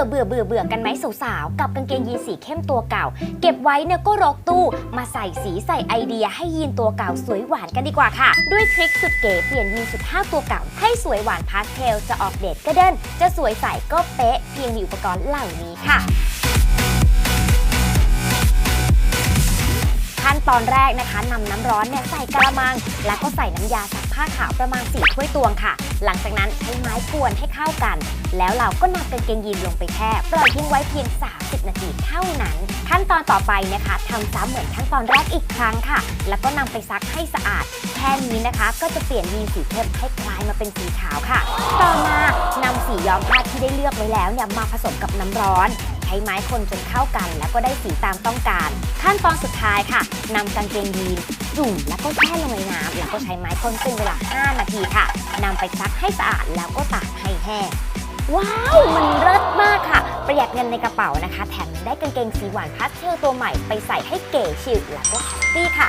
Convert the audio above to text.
อเบื่อเบื่อเบื่อกันไหมสาวๆ กับกางเกงยีนสีเข้มตัวเก่า เก็บไว้เนี่ยก็รกตู้ มาใส่สีใส่ไอเดียให้ยีนตัวเก่าสวยหวานกันดีกว่าค่ะ ด้วยทริคสุดเก๋เปลี่ยนยีนสุดห้าตัวเก่า ให้สวยหวานพาสเทลจะออกเดทก็เดินจะสวยใสก็เป๊ะเพียงมีอุปกรณ์เหล่านี้ค่ะ ตอนแรกนะคะนำน้ำร้อนเนี่ยใส่กระมัง แล้วก็ใส่น้ำยาซักผ้าขาวประมาณ4ถ้วยตวงค่ะ หลังจากนั้นใช้ไม้กวนให้เข้ากัน แล้วเราก็นำกางเกงยีนลงไปแช่ปล่อยทิ้งไว้เพียง 30 นาทีเท่านั้น ขั้นตอนต่อไปนะคะทำซ้ำเหมือนขั้นตอนแรกอีกครั้งค่ะ แล้วก็นำไปซักให้สะอาดแค่นี้นะคะ ก็จะเปลี่ยนยีนสีเข้มให้คล้ายมาเป็นสีขาวค่ะ ต่อมานำสีย้อมผ้าที่ได้เลือกไว้แล้วเนี่ยมาผสมกับน้ำร้อน ช้ไม้คนจนเข้ากัน แล้วก็ได้สีตามต้องการ ขั้นตอนสุดท้ายค่ะนำกางเกงยีนจุ่มแล้วก็แช่ลงในน้ำแล้วก็ใช้ไม้คนเป็นเวลา 5 นาทีค่ะนำไปซักให้สะอาดแล้วก็ตากให้แห้งว้าว มันเลิศมากค่ะ ประหยัดเงินในกระเป๋านะคะ แถมได้กางเกงสีหวานพาสเทลตัวใหม่ไปใส่ให้เก๋ชิลแล้วก็แฮปปี้ค่ะ